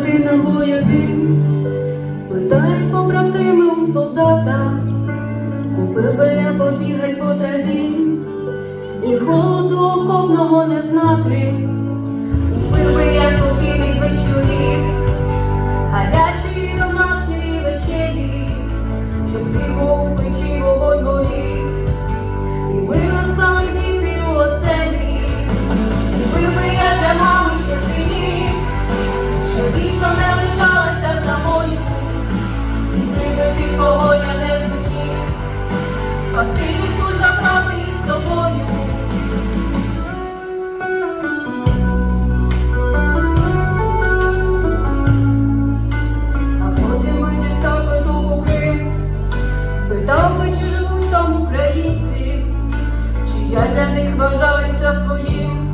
ти на бойові, питай побратими у солдата, купив би я побігать по траві, і холоду окопного не знати, Я для них бажаюся своїм.